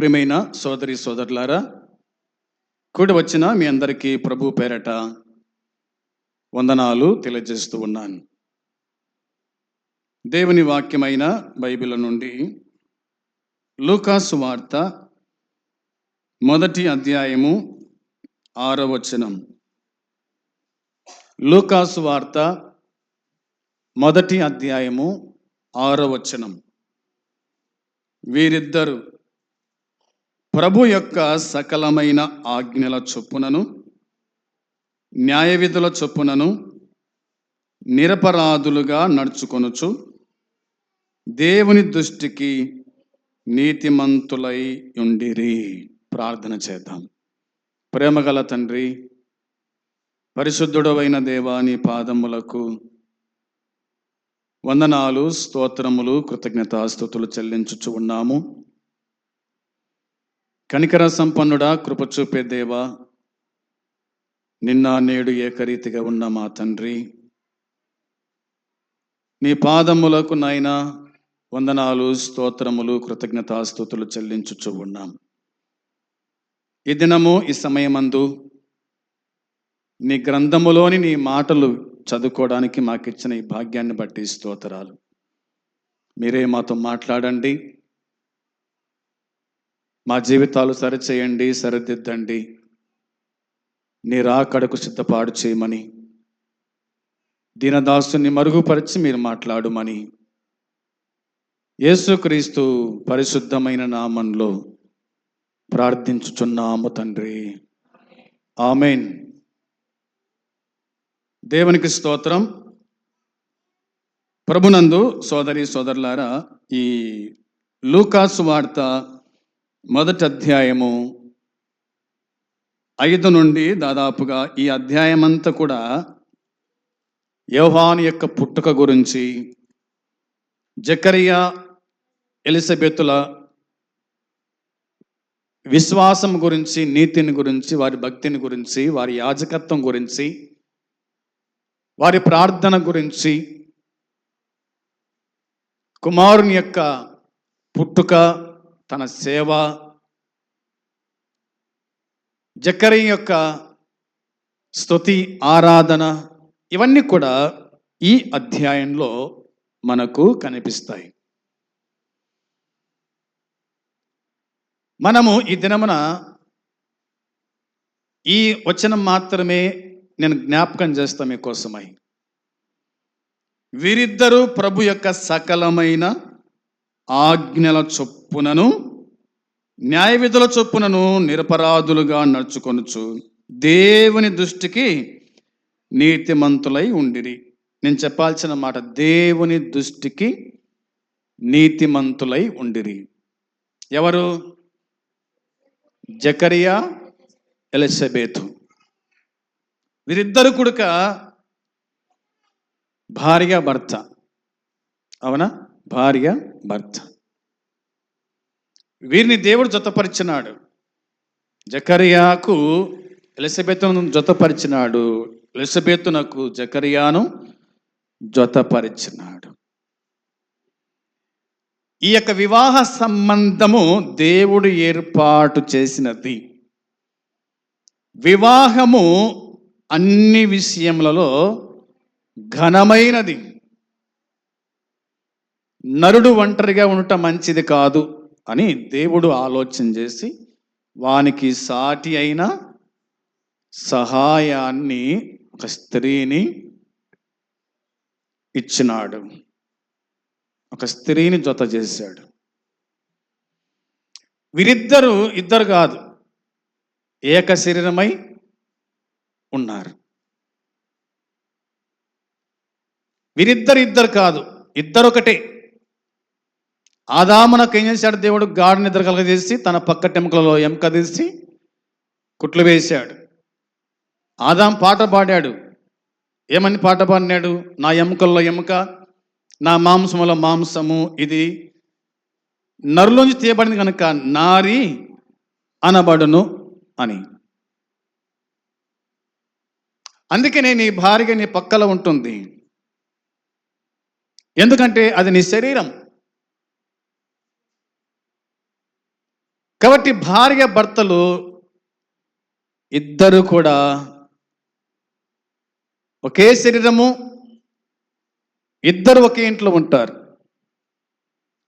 ప్రియమైన సోదరి సోదరులారా కూడి వచ్చిన మీ అందరికీ ప్రభు పేరట వందనాలు తెలియజేస్తూ ఉన్నాను. దేవుని వాక్యమైన బైబిల్ నుండి లూకాసు వార్త మొదటి అధ్యాయము ఆరో వచనం. లూకాసు వార్త మొదటి అధ్యాయము ఆరో వచనం. వీరిద్దరు ప్రభు యొక్క సకలమైన ఆజ్ఞల చొప్పునను న్యాయ విధుల చొప్పునను నిరపరాధులుగా నడుచుకొనుచు దేవుని దృష్టికి నీతిమంతులై ఉండిరి. ప్రార్థన చేద్దాం. ప్రేమగల తండ్రి పరిశుద్ధుడవైన దేవాని పాదములకు వందనాలు స్తోత్రములు కృతజ్ఞతాస్తుతులు చెల్లించుచు ఉన్నాము. కనికర సంపన్నుడా కృప చూపే దేవా. నిన్న నేడు ఏకరీతిగా ఉన్న మా తండ్రి. నీ పాదములకు నాయన వందనాలు స్తోత్రములు కృతజ్ఞతాస్తుతులు చెల్లించుచు ఉన్నాం. ఈ దినము ఈ సమయమందు నీ గ్రంథములోని నీ మాటలు చదువుకోవడానికి మాకు ఇచ్చిన ఈ భాగ్యాన్ని బట్టి స్తోత్రాలు. మీరే మాతో మాట్లాడండి. మా జీవితాలు సరిచేయండి సరిదిద్దండి. నీ రాకడకు సిద్ధపాటు చేయమని. దీనదాసుని మరుగుపరిచి మీరు మాట్లాడుమని. యేసుక్రీస్తు పరిశుద్ధమైన నామంలో ప్రార్థించుచున్నాము తండ్రి. ఆమెన్. దేవునికి స్తోత్రం. ప్రభునందు సోదరి సోదరులారా ఈ లూకాసు వార్త మొదటి అధ్యాయము ఐదు నుండి దాదాపుగా ఈ అధ్యాయం అంతా కూడా యోహాను యొక్క పుట్టుక గురించి జకరియా ఎలిజబెతుల విశ్వాసం గురించి నీతిని గురించి వారి భక్తిని గురించి వారి యాజకత్వం గురించి వారి ప్రార్థన గురించి కుమారుని యొక్క పుట్టుక తన సేవ. జకరి యొక్క స్తుతి ఆరాధన ఇవన్నీ కూడా ఈ అధ్యాయంలో మనకు కనిపిస్తాయి. మనము ఈ దినమున ఈ వచనం మాత్రమే నేను జ్ఞాపకం చేస్తా మీకోసమై. వీరిద్దరూ ప్రభు యొక్క సకలమైన ఆజ్ఞల చొప్పునను న్యాయ విధుల చొప్పునను నిరపరాధులుగా నడుచుకొనుచు దేవుని దృష్టికి నీతిమంతులై ఉండిరి. నేను చెప్పాల్సిన మాట దేవుని దృష్టికి నీతిమంతులై ఉండిరి. ఎవరు? Zechariah Elizabeth. వీరిద్దరు కొడుక భార్య భర్త. అవునా? భార్య భర్త. వీరిని దేవుడు జతపరిచినాడు. జకరియాకు ఎలిజబెత్ను జతపరిచినాడు. ఎలిజబెత్తునకు జకరియాను జతపరిచినాడు. ఈ యొక్క వివాహ సంబంధము దేవుడు ఏర్పాటు చేసినది. వివాహము అన్ని విషయములలో ఘనమైనది. నరుడు ఒంటరిగా ఉండటం మంచిది కాదు అని దేవుడు ఆలోచన చేసి వానికి సాటి అయిన సహాయాన్ని ఒక స్త్రీని ఇచ్చినాడు. ఒక స్త్రీని జత చేశాడు. వీరిద్దరు ఇద్దరు కాదు ఏక శరీరమై ఉన్నారు. వీరిద్దరు ఇద్దరు కాదు ఇద్దరు ఒకటే ఆదామునకు ఏం చేశాడు దేవుడు? గాఢ నిద్ర కలగజేసి తన పక్క టెంకలలో ఎముక తీసి కుట్లు వేశాడు. ఆదాం పాట పాడాడు. ఏమని పాట పాడినాడు? నా ఎముకల్లో ఎముక నా మాంసముల మాంసము ఇది. నరులోంచి తీయబడింది కనుక నారి అనబడును అని. అందుకనే నీ భార్య నీ పక్కలో ఉంటుంది. ఎందుకంటే అది నీ శరీరం. కాబట్టి భార్య భర్తలు ఇద్దరు కూడా ఒకే శరీరము ఇద్దరు ఒకే ఇంట్లో ఉంటారు.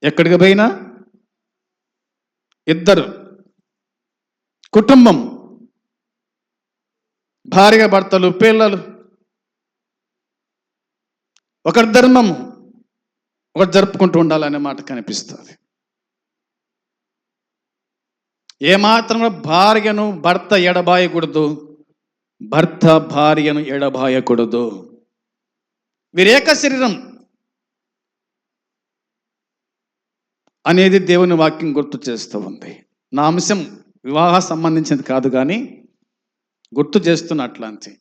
ఎక్కడికి పోయినా? ఇద్దరు. కుటుంబం. భార్య భర్తలు పిల్లలు. ఒకరి ధర్మము ఒకటి జరుపుకుంటూ ఉండాలనే మాట కనిపిస్తుంది. ఏమాత్రం భార్యను భర్త ఎడబాయకూడదు భర్త భార్యను ఎడబాయకూడదు. వీరేక శరీరం అనేది దేవుని వాక్యం గుర్తు చేస్తూ ఉంది. నా అంశం వివాహ సంబంధించింది కాదు కానీ గుర్తు చేస్తున్నట్లాంటి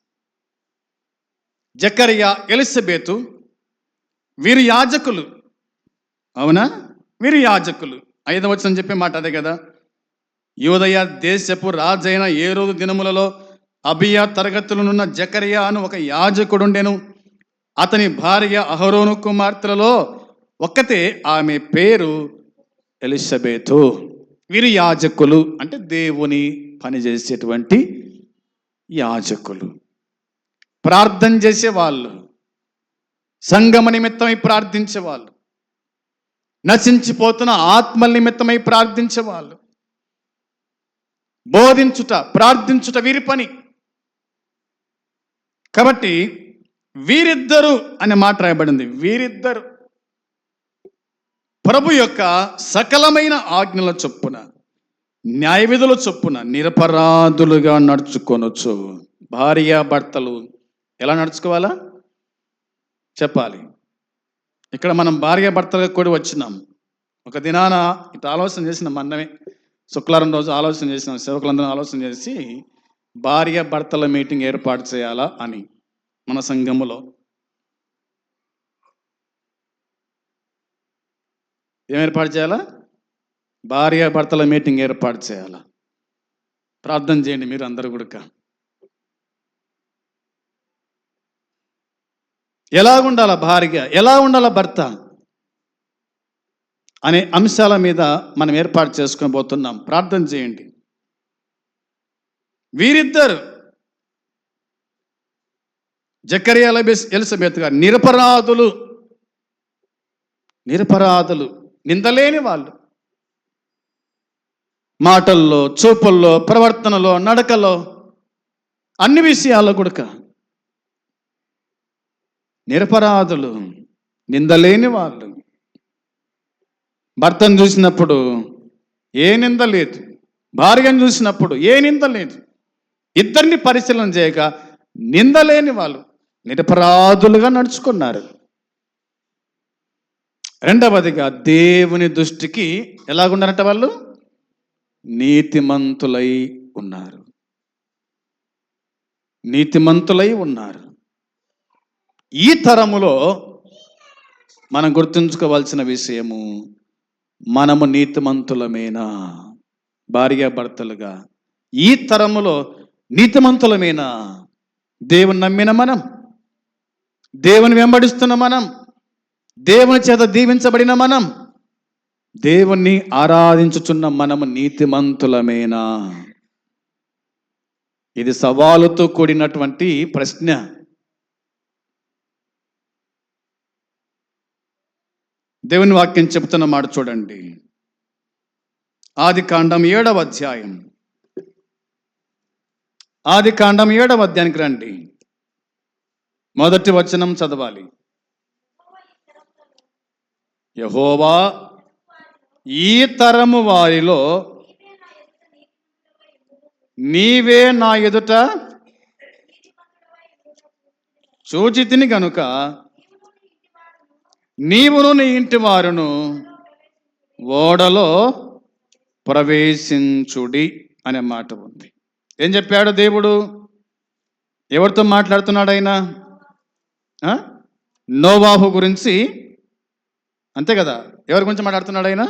జకరియా ఎలిసబేతు వీరు యాజకులు. అవునా? వీరు యాజకులు. ఐదవచనం చెప్పే మాట అదే కదా? యోదయ దేశపు రాజైన ఏ రోజు దినములలో అభియా తరగతులనున్న జకరియా అను ఒక యాజకుడుండెను. అతని భార్య అహరోను కుమార్తెలలో ఒక్కతే ఆమె పేరు ఎలిజబెతు వీరు యాజకులు అంటే దేవుని పనిచేసేటువంటి యాజకులు. ప్రార్థన చేసే వాళ్ళు సంగమ నిమిత్తమై ప్రార్థించే వాళ్ళు నశించిపోతున్న ఆత్మల నిమిత్తమై ప్రార్థించే వాళ్ళు బోధించుట ప్రార్థించుట వీరి పని. కాబట్టి వీరిద్దరు అనే మాట రాయబడింది. వీరిద్దరు ప్రభు యొక్క సకలమైన ఆజ్ఞల చొప్పున న్యాయ విధుల చొప్పున నిరపరాధులుగా నడుచుకొనొచ్చు. భార్య భర్తలు ఎలా నడుచుకోవాలా? చెప్పాలి. ఇక్కడ మనం భార్య భర్తలకు కూడా వచ్చినాం. ఒక దినాన ఇటు ఆలోచన చేసిన మన్నమే. శుక్రవారం రోజు ఆలోచన చేసిన సేవకులందరం ఆలోచన చేసి భార్య భర్తల మీటింగ్ ఏర్పాటు చేయాలా అని మన సంఘములో. ఏం ఏర్పాటు చేయాలా? భార్య భర్తల మీటింగ్ ఏర్పాటు చేయాలా? ప్రార్థన చేయండి మీరు అందరూ కూడా ఎలా ఉండాల భార్య? ఎలా ఉండాల భర్త? అనే అంశాల మీద మనం ఏర్పాటు చేసుకుని పోతున్నాం ప్రార్థన చేయండి. వీరిద్దరు జకరియా ఎలబెస్ ఎలిజబెత్ గారు నిరపరాధులు. నిరపరాధులు. నిందలేని వాళ్ళు. మాటల్లో చూపుల్లో ప్రవర్తనలో నడకలో అన్ని విషయాల్లో కూడా నిరపరాధులు. నిందలేని వాళ్ళు. భర్తను చూసినప్పుడు ఏ నింద లేదు. భార్యను చూసినప్పుడు ఏ నింద లేదు. ఇద్దరిని పరిశీలన చేయక నిందలేని వాళ్ళు నిరపరాధులుగా నడుచుకున్నారు. రెండవదిగా దేవుని దృష్టికి ఎలాగున్నారంట వాళ్ళు? నీతిమంతులై ఉన్నారు. నీతిమంతులై ఉన్నారు. ఈ తరములో మనం గుర్తుంచుకోవాల్సిన విషయము మనము నీతిమంతులమేనా? భార్యాభర్తలుగా ఈ తరములో నీతిమంతులమేనా? దేవుని నమ్మిన మనం దేవుని వెంబడిస్తున్న మనం దేవుని చేత దీవించబడిన మనం దేవుణ్ణి ఆరాధించుచున్న మనము నీతిమంతులమేనా? ఇది సవాలుతో కూడినటువంటి ప్రశ్న. దేవుని వాక్యం చెబుతున్న మాట చూడండి. ఆది కాండం ఏడవ అధ్యాయం. ఆది కాండం ఏడవ అధ్యాయానికి రండి. మొదటి వచనం చదవాలి. యహోవా ఈ తరము వారిలో నీవే నా ఎదుట చూచితిని గనుక నీవును నీ ఇంటి వారును ఓడలో ప్రవేశించుడి అనే మాట ఉంది. ఏం చెప్పాడు దేవుడు? ఎవరితో మాట్లాడుతున్నాడు ఆయన నోవాహు గురించి? అంతే కదా. ఎవరి గురించి మాట్లాడుతున్నాడు ఆయన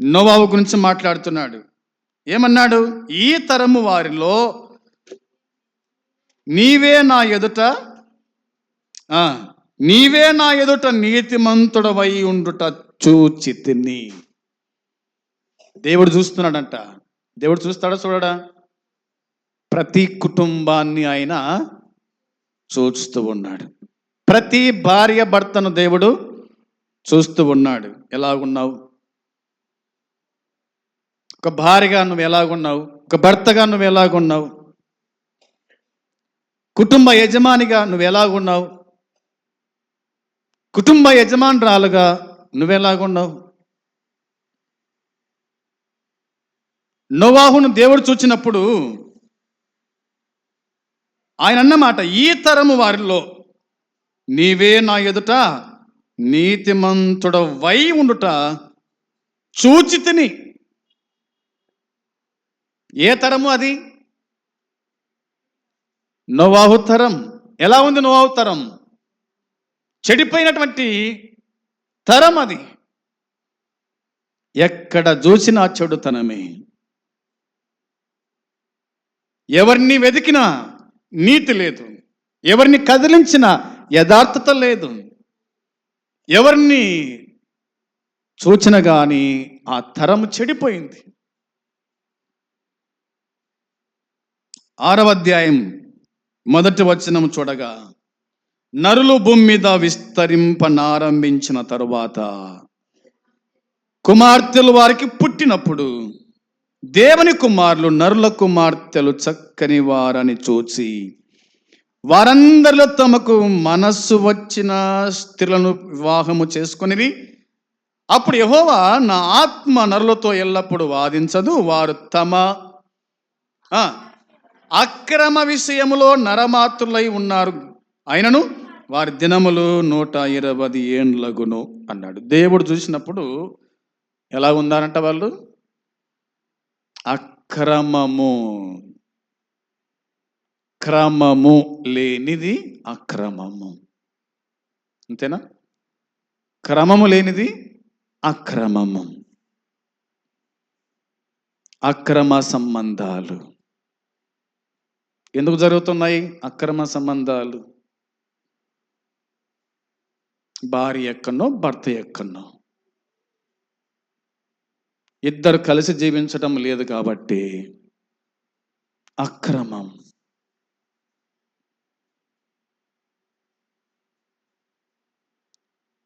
నోవాహు గురించి మాట్లాడుతున్నాడు. ఏమన్నాడు? ఈ తరము వారిలో నీవే నా ఎదుట నీవే నా ఎదుట నీతిమంతుడవై ఉండుట చూచితిని దేవుడు చూస్తున్నాడంట. దేవుడు చూస్తాడా చూడడా? ప్రతి కుటుంబాన్ని ఆయన చూస్తూ ఉన్నాడు. ప్రతి భార్య భర్తను దేవుడు చూస్తూ ఉన్నాడు. ఎలాగున్నావు ఒక భార్యగా నువ్వు ఎలాగున్నావు ఒక భర్తగా నువ్వు ఎలాగున్నావు కుటుంబ యజమానిగా నువ్వు ఎలాగున్నావు కుటుంబ యజమానురాలుగా నువ్వెలాగున్నావు? నోవాహును దేవుడు చూచినప్పుడు ఆయన అన్నమాట ఈ తరము వారిలో నీవే నా ఎదుట నీతిమంతుడ వై ఉండుట. చూచి తిని. ఏ తరము అది? నోవాహు తరం. ఎలా ఉంది నోవాహు తరం? చెడిపోయినటువంటి తరం అది. ఎక్కడ చూసినా చెడుతనమే. ఎవరిని వెతికినా నీతి లేదు. ఎవరిని కదిలించిన యథార్థత లేదు. ఎవరిని చూచిన కానీ ఆ తరం చెడిపోయింది. ఆరవ అధ్యాయం మొదటి వచనం చూడగా నరులు భూమి మీద విస్తరింపనారంభించిన తరువాత కుమార్తెలు వారికి పుట్టినప్పుడు దేవుని కుమారులు నరుల కుమార్తెలు చక్కని వారని చూచి వారందరిలో తమకు మనస్సు వచ్చిన స్త్రీలను వివాహము చేసుకొనివి అప్పుడు యహోవా నా ఆత్మ నరులతో ఎల్లప్పుడూ వాదించదు. వారు తమ అక్రమ విషయములో నరమాతులై ఉన్నారు. అయినను వారి దినములు నూట ఇరవై ఏండ్లగును అన్నాడు. దేవుడు చూసినప్పుడు ఎలా ఉన్నారంట వాళ్ళు? అక్రమము. క్రమము లేనిది అక్రమము. అంతేనా? క్రమము లేనిది అక్రమము. అక్రమ సంబంధాలు. ఎందుకు జరుగుతున్నాయి అక్రమ సంబంధాలు? భార్య ఎక్కనో భర్త ఎక్కనో ఇద్దరు కలిసి జీవించడం లేదు కాబట్టి అక్రమం.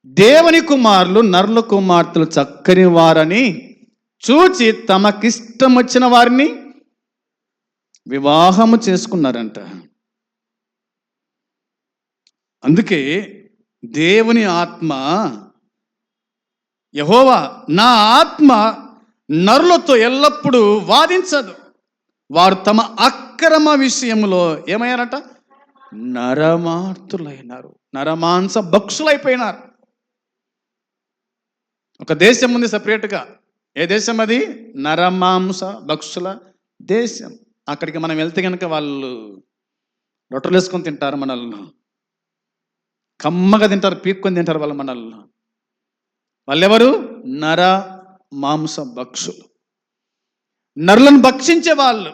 దేవుని కుమారులు నరుల కుమార్తెలు చక్కని వారని చూచి తమకిష్టం వచ్చిన వారిని వివాహము చేసుకున్నారంట. అందుకే దేవుని ఆత్మ యహోవా నా ఆత్మ నరులతో ఎల్లప్పుడూ వాదించదు. వారు తమ అక్రమ విషయంలో ఏమయ్యారట? నరమార్తులైనారు. నరమాంస భక్షులైపోయినారు. ఒక దేశం ఉంది సపరేట్గా. ఏ దేశం అది? నరమాంస భక్షుల దేశం. అక్కడికి మనం వెళ్తే కనుక వాళ్ళు రొట్టెలు వేసుకొని తింటారు మనల్ని. కమ్మగా తింటారు పీక్కొని తింటారు వాళ్ళ మనల్ని. వాళ్ళెవరు? నర మాంస భక్షులు. నరులను భక్షించే వాళ్ళు.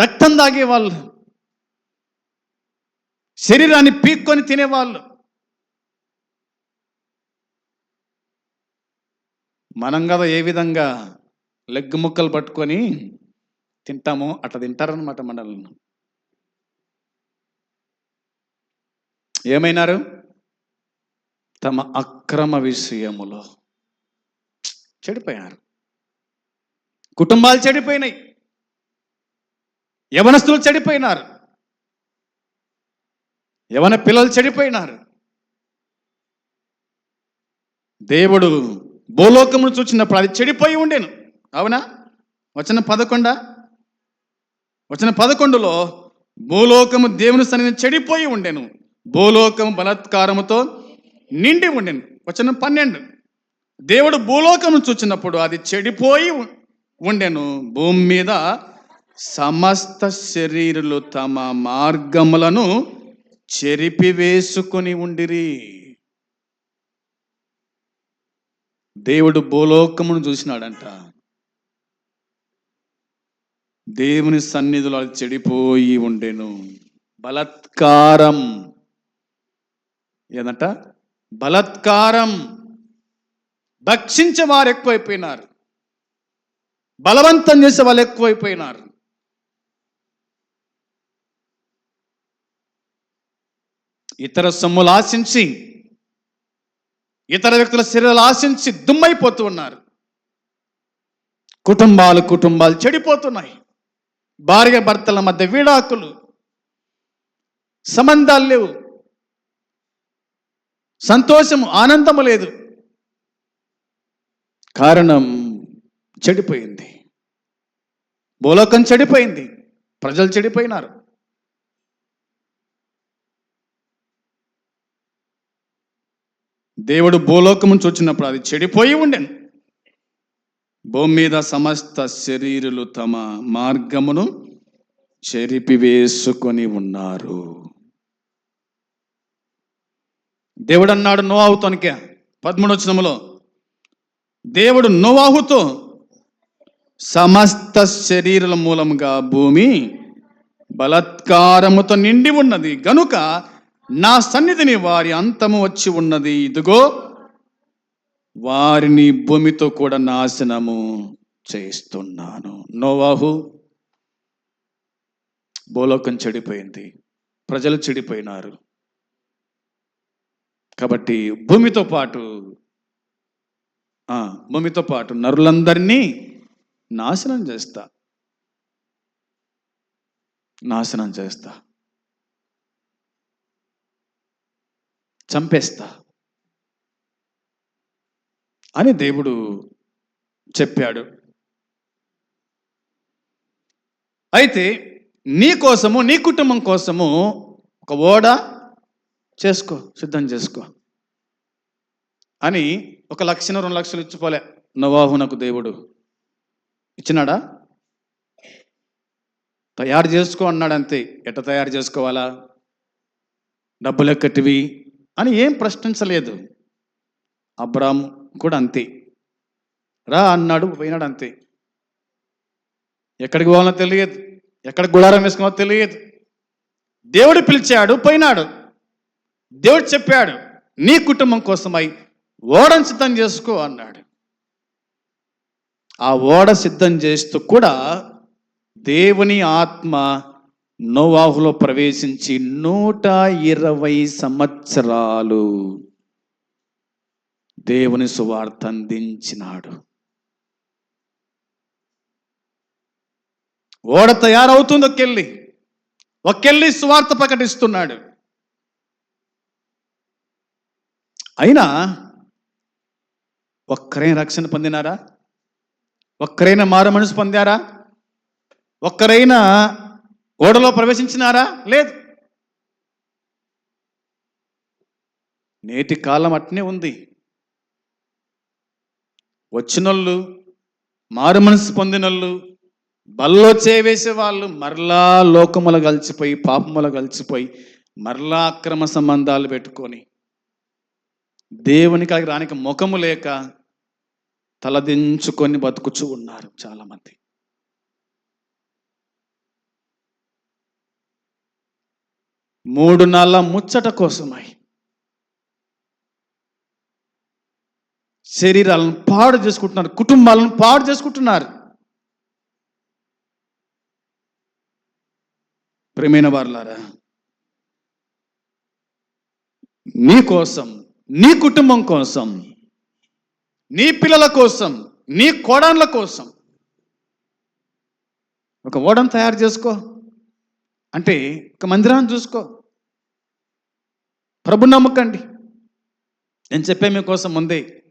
రక్తం తాగే వాళ్ళు. శరీరాన్ని పీక్కొని తినేవాళ్ళు మనం కదా ఏ విధంగా లెగ్ ముక్కలు పట్టుకొని తింటామో అట్లా తింటారనమాట మనల్ని. ఏమైనారు? తమ అక్రమ విషయములో. చెడిపోయారు కుటుంబాలు చెడిపోయినాయి. యవనస్తులు చెడిపోయినారు. యవన పిల్లలు చెడిపోయినారు. దేవుడు భూలోకమును చూచినప్పుడు అది చెడిపోయి ఉండేను. అవునా? వచన పదకొండ? వచన పదకొండులో భూలోకము దేవుని సన్నిధిని చెడిపోయి ఉండెను. భూలోకం బలాత్కారముతో నిండి ఉండింది వచ్చిన పన్నెండు. దేవుడు భూలోకం చూచినప్పుడు అది చెడిపోయి ఉండెను. భూమి మీద సమస్త శరీరులు తమ మార్గములను చెరిపివేసుకొని ఉండిరి. దేవుడు భూలోకమును చూసినాడంట. దేవుని సన్నిధిలో అది చెడిపోయి ఉండెను. బలత్కారం. ఏదంట బలత్కారం. భక్షించే వారు ఎక్కువైపోయినారు. బలవంతం చేసే వాళ్ళు ఎక్కువైపోయినారు. ఇతర సొమ్ములు ఆశించి ఇతర వ్యక్తుల శరీరాలు ఆశించి దుమ్మైపోతూ ఉన్నారు. కుటుంబాలు కుటుంబాలు చెడిపోతున్నాయి. భార్య భర్తల మధ్య విడాకులు సంబంధాలు లేవు. సంతోషము ఆనందము లేదు. కారణం చెడిపోయింది. భూలోకం చెడిపోయింది. ప్రజలు చెడిపోయినారు. దేవుడు భూలోకం నుంచి వచ్చినప్పుడు అది చెడిపోయి ఉండెను. భూమి మీద సమస్త శరీరులు తమ మార్గమును చెరిపివేసుకొని ఉన్నారు. దేవుడు అన్నాడు నోవాహుతోనికే పదమూడు వచనములో దేవుడు నోవాహుతో సమస్త శరీరుల మూలముగా భూమి బలత్కారముతో నిండి ఉన్నది. గనుక నా సన్నిధిని వారి అంతము వచ్చి ఉన్నది. ఇదిగో వారిని భూమితో కూడా నాశనము చేస్తున్నాను. నోవాహు భూలోకం చెడిపోయింది. ప్రజలు చెడిపోయినారు. కాబట్టి భూమితో పాటు ఆ, భూమితో పాటు నరులందరినీ నాశనం చేస్తా. నాశనం చేస్తా. చంపేస్తా. అని దేవుడు చెప్పాడు. అయితే నీ కోసము నీ కుటుంబం కోసము ఒక ఓడ చేసుకో సిద్ధం చేసుకో. అని ఒక లక్షను రెండు లక్షలు ఇచ్చిపోలే నవాహునకు దేవుడు. ఇచ్చినాడా? తయారు చేసుకో అన్నాడు అంతే ఎట్ట తయారు చేసుకోవాలా? డబ్బులు ఎక్కటివి? అని ఏం ప్రశ్నించలేదు. అబ్రామ్ కూడా అంతే. రా అన్నాడు పోయినాడు అంతే ఎక్కడికి పోవాలో తెలియదు. ఎక్కడ గుడారం వేసుకోవాలో తెలియదు. దేవుడు పిలిచాడు పోయినాడు. దేవుడు చెప్పాడు నీ కుటుంబం కోసమై ఓడను సిద్ధం చేసుకో అన్నాడు. ఆ ఓడ సిద్ధం చేస్తూ కూడా దేవుని ఆత్మ నోవాహులో ప్రవేశించి నూట ఇరవై సంవత్సరాలు దేవుని సువార్త అందించినాడు. ఓడ తయారవుతుంది ఒకెళ్ళి ఒకెళ్ళి సువార్త ప్రకటిస్తున్నాడు. అయినా ఒక్కరైనా రక్షణ పొందినారా? ఒక్కరైనా మారు మనసు పొందారా? ఒక్కరైనా ఓడలో ప్రవేశించినారా? లేదు. నేటి కాలం అట్నే ఉంది. వచ్చినోళ్ళు మారు మనసు పొందినోళ్ళు బల్లో చేవేసే వాళ్ళు మరలా లోకముల కలిసిపోయి పాపముల కలిసిపోయి మరలా అక్రమ సంబంధాలు పెట్టుకొని దేవుని కలిగి రానికి ముఖము లేక తలదించుకొని బతుకుచూ ఉన్నారు చాలామంది. మూడు నాళ్ళ ముచ్చట కోసమై శరీరాలను పాడు చేసుకుంటున్నారు కుటుంబాలను పాడు చేసుకుంటున్నారు. ప్రేమైన వారులారా నీ కోసం నీ కుటుంబం కోసం నీ పిల్లల కోసం నీ కోడన్ల కోసం ఒక ఓడం తయారు చేసుకో. అంటే ఒక మందిరాన్ని చూసుకో. ప్రభు నమ్మకండి. నేను చెప్పే మీకోసం ముందే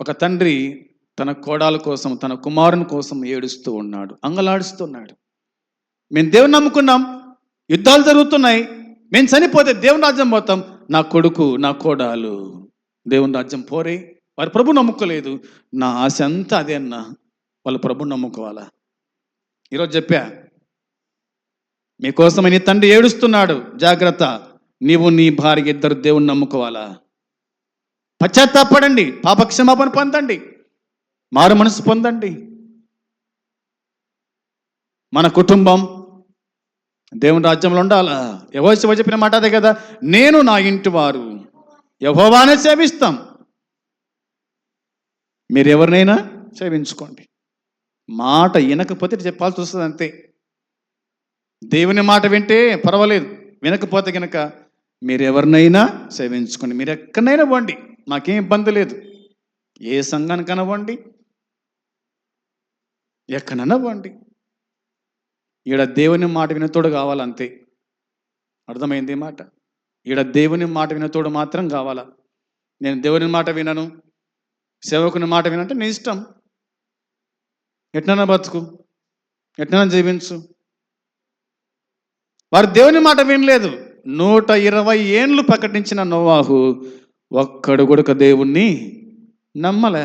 ఒక తండ్రి తన కోడాల కోసం తన కుమారుని కోసం ఏడుస్తూ ఉన్నాడు అంగలాడుస్తున్నాడు. మేము దేవుని నమ్ముకున్నాం. యుద్ధాలు జరుగుతున్నాయి. మేము చనిపోతే దేవుని రాజ్యం పోతాం. నా కొడుకు నా కోడాలు దేవుని రాజ్యం పోరే. వారి ప్రభు నమ్ముకోలేదు. నా ఆశ అంతా అదే అన్న. వాళ్ళు ప్రభు నమ్ముకోవాలా? ఈరోజు చెప్పా మీకోసం నీ తండ్రి ఏడుస్తున్నాడు. జాగ్రత్త. నీవు నీ భార్య ఇద్దరు దేవుని నమ్ముకోవాలా? పశ్చాత్తాపడండి. పాపక్షమాపణ పొందండి. మారు మనసు పొందండి. మన కుటుంబం దేవుని రాజ్యంలో ఉండాలా ఎవరు శివ చెప్పిన మాట అదే కదా నేను నా ఇంటి వారు యహోవానే సేవిస్తాం. మీరు ఎవరినైనా సేవించుకోండి. మాట వినకపోతే చెప్పాల్సి వస్తుంది అంతే. దేవుని మాట వింటే పర్వాలేదు వినకపోతే కనుక మీరు ఎవరినైనా సేవించుకోండి. మీరు ఎక్కడైనా పోండి మాకేం ఇబ్బంది లేదు. ఏ సంఘానికైనా పోండి ఎక్కడైనా పోండి. ఈడ దేవుని మాట వినతోడు కావాలంతే. అర్థమైంది మాట? ఈడ దేవుని మాట వినతోడు మాత్రం కావాలా. నేను దేవుని మాట వినను సేవకుని మాట వినంటే నీ ఇష్టం. ఎట్నైనా బతుకు? ఎట్నైనా జీవించు? వారు దేవుని మాట వినలేదు. నూట ఇరవై ఏండ్లు ప్రకటించిన నోవాహు ఒక్కడు కొడుక దేవుణ్ణి నమ్మలే.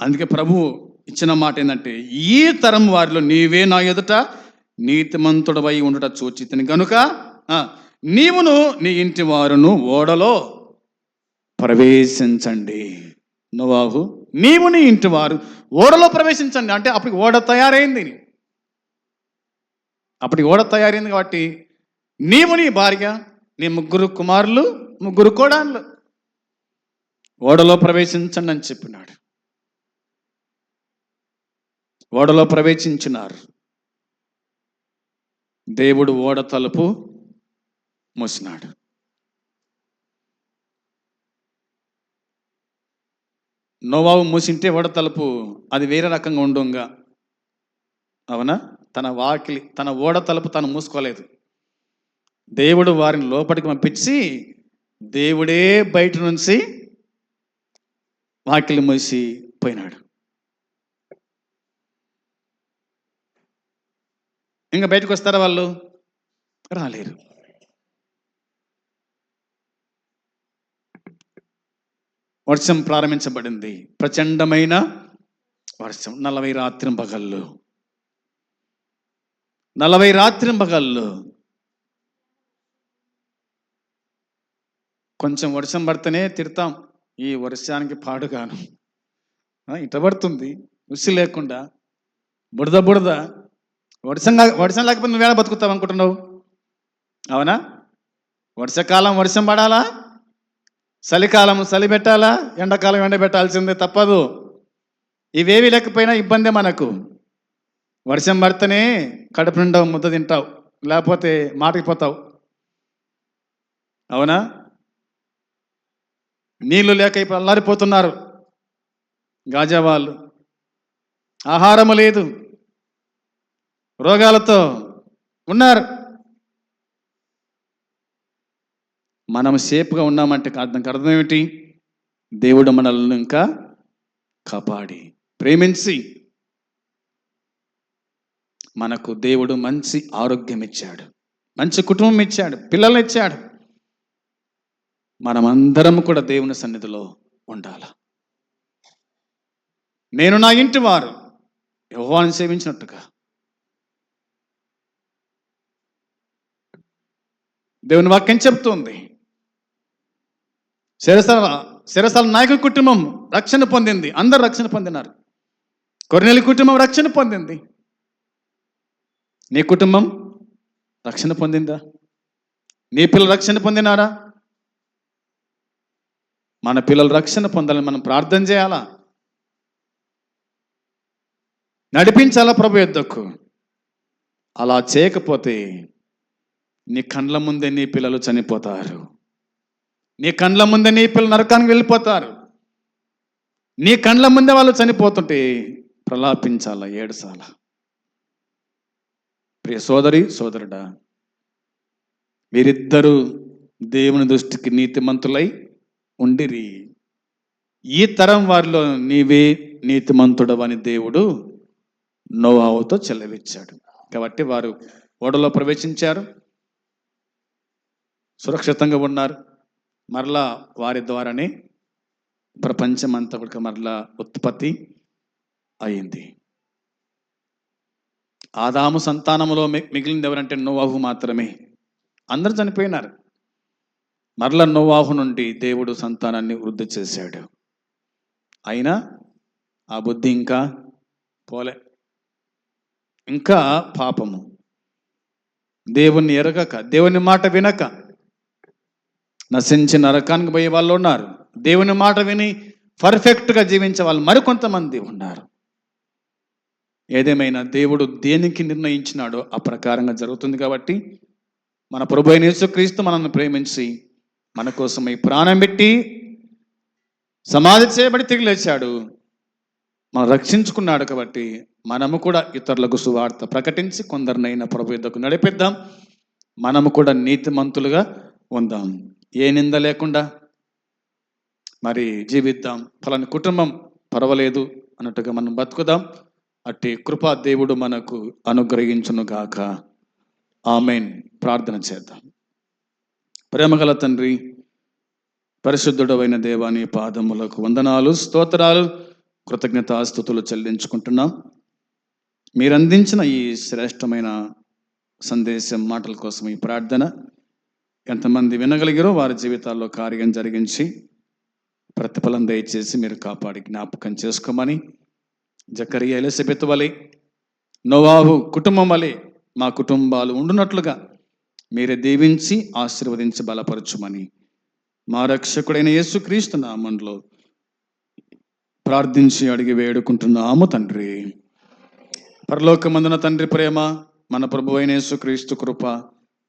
అందుకే ప్రభువు ఇచ్చిన మాట ఏంటంటే ఈ తరం వారిలో నీవే నా ఎదుట నీతిమంతుడవై ఉండుట చూచితిని గనుక నీవును నీ ఇంటి వారును ఓడలో ప్రవేశించండి. నోవాహు నీవు నీ ఇంటి వారు ఓడలో ప్రవేశించండి. అంటే అప్పటికి ఓడ తయారైంది. అప్పటికి ఓడ తయారైంది కాబట్టి నీవు నీ భార్య నీ ముగ్గురు కుమారులు ముగ్గురు కోడాన్లు ఓడలో ప్రవేశించండి అని చెప్పినాడు. ఓడలో ప్రవేశించినారు. దేవుడు ఓడ తలుపు మూసినాడు. నోవావు మూసింటే ఓడ తలుపు అది వేరే రకంగా ఉండుగా. అవునా? తన వాకిలి తన ఓడ తలుపు తను మూసుకోలేదు. దేవుడు వారిని లోపలికి పంపించి దేవుడే బయట నుంచి వాకిలి మూసి పోయినాడు. ఇంకా బయటకు వస్తారా వాళ్ళు? రాలేరు. వర్షం ప్రారంభించబడింది. ప్రచండమైన వర్షం. నలభై రాత్రి పగళ్ళు నలభై రాత్రి పగళ్ళు కొంచెం వర్షం పడితేనే తిడతాం. ఈ వర్షానికి పాడుగాను. ఇట పడుతుంది. ఉసి లేకుండా బుడద బుడద వర్షం వర్షం లేకపోతే నువ్వేళ బతుకుతావు అనుకుంటున్నావు? అవునా? వర్షాకాలం వర్షం పడాలా? చలికాలం చలి పెట్టాలా? ఎండాకాలం ఎండ పెట్టాల్సిందే తప్పదు. ఇవేవి లేకపోయినా ఇబ్బందే మనకు. వర్షం పడితేనే కడుపు నిండా ముద్ద తింటావు. లేకపోతే మాటికిపోతావు అవునా? నీళ్ళు లేక ఇప్పుడు అల్లారిపోతున్నారు గాజా వాళ్ళు ఆహారము లేదు. రోగాలతో ఉన్నారు. మనం సేఫ్గా ఉన్నామంటే దానికి అర్థం ఏమిటి దేవుడు మనల్ని ఇంకా కాపాడి ప్రేమించి మనకు దేవుడు మంచి ఆరోగ్యం ఇచ్చాడు మంచి కుటుంబం ఇచ్చాడు పిల్లల్ని ఇచ్చాడు. మనమందరం కూడా దేవుని సన్నిధిలో ఉండాల. నేను నా ఇంటి వారు యెహోవాను సేవించినట్టుగా. దేవుని వాక్యం చెప్తుంది. శిరసాల శిరసాల నాయకుల కుటుంబం రక్షణ పొందింది. అందరు రక్షణ పొందినారు. కొరినెల కుటుంబం రక్షణ పొందింది. నీ కుటుంబం రక్షణ పొందిందా? నీ పిల్లలు రక్షణ పొందినారా? మన పిల్లలు రక్షణ పొందాలని మనం ప్రార్థన చేయాలా? నడిపించాలా ప్రభు యుద్ధకు అలా చేయకపోతే నీ కండ్ల ముందే నీ పిల్లలు చనిపోతారు. నీ కండ్ల ముందే నీ పిల్లలు నరకానికి వెళ్ళిపోతారు. నీ కండ్ల ముందే వాళ్ళు చనిపోతుంటే ప్రలాపించాలా ఏడుసాల? ప్రియ సోదరి సోదరుడా వీరిద్దరూ దేవుని దృష్టికి నీతిమంతులై ఉండిరి. ఈ తరం వారిలో నీవే నీతిమంతుడవని దేవుడు నోవావుతో చెల్లవిచ్చాడు కాబట్టి వారు ఓడలో ప్రవేశించారు. సురక్షితంగా ఉన్నారు. మరలా వారి ద్వారానే ప్రపంచమంతా కూడా మరలా ఉత్పత్తి అయింది. ఆదాము సంతానములో మిగిలింది ఎవరంటే నోవాహు మాత్రమే. అందరూ చనిపోయినారు. మరల నోవాహు నుండి దేవుడు సంతానాన్ని వృద్ధి చేశాడు. అయినా ఆ బుద్ధి ఇంకా పోలే. ఇంకా పాపము. దేవుణ్ణి ఎరగక దేవుని మాట వినక నశించి నరకానికి పోయే వాళ్ళు ఉన్నారు. దేవుని మాట విని పర్ఫెక్ట్గా జీవించే వాళ్ళు మరికొంతమంది ఉన్నారు. ఏదేమైనా దేవుడు దేనికి నిర్ణయించినాడో ఆ ప్రకారంగా జరుగుతుంది కాబట్టి మన ప్రభు అయిన యేసుక్రీస్తు మనల్ని ప్రేమించి మన కోసమై ప్రాణం పెట్టి సమాధి చేయబడి తిరిగి లేచాడు. మనం రక్షించుకున్నాడు కాబట్టి మనము కూడా ఇతరులకు సువార్త ప్రకటించి కొందరినైనా ప్రభు యుద్ధకు నడిపిద్దాం. మనము కూడా నీతిమంతులుగా ఉందాం. ఏ నింద లేకుండా మరి జీవిద్దాం. ఫలాని కుటుంబం పర్వాలేదు అన్నట్టుగా మనం బతుకుదాం. అట్టి కృపా దేవుడు మనకు అనుగ్రహించును గాక. ఆమెన్. ప్రార్థన చేద్దాం. ప్రేమగల తండ్రి పరిశుద్ధుడమైన దేవాని పాదములకు వందనాలు స్తోత్రాలు కృతజ్ఞతాస్థుతులు చెల్లించుకుంటున్నాం. మీరందించిన ఈ శ్రేష్టమైన సందేశం మాటల కోసం ఈ ప్రార్థన. ఎంతమంది వినగలిగారో వారి జీవితాల్లో కార్యం జరిగించి ప్రతిఫలం దయచేసి మీరు కాపాడి జ్ఞాపకం చేసుకోమని జకరియా ఎలిజబెత్ వలె నోవాహు కుటుంబం వలె మా కుటుంబాలు ఉండునట్లుగా మీరే దీవించి ఆశీర్వదించి బలపరచుమని మా రక్షకుడైన యేసుక్రీస్తు నామంలో ప్రార్థించి అడిగి వేడుకుంటున్నాము తండ్రి. పరలోకమందున తండ్రి ప్రేమ మన ప్రభు అయిన యేసుక్రీస్తు కృప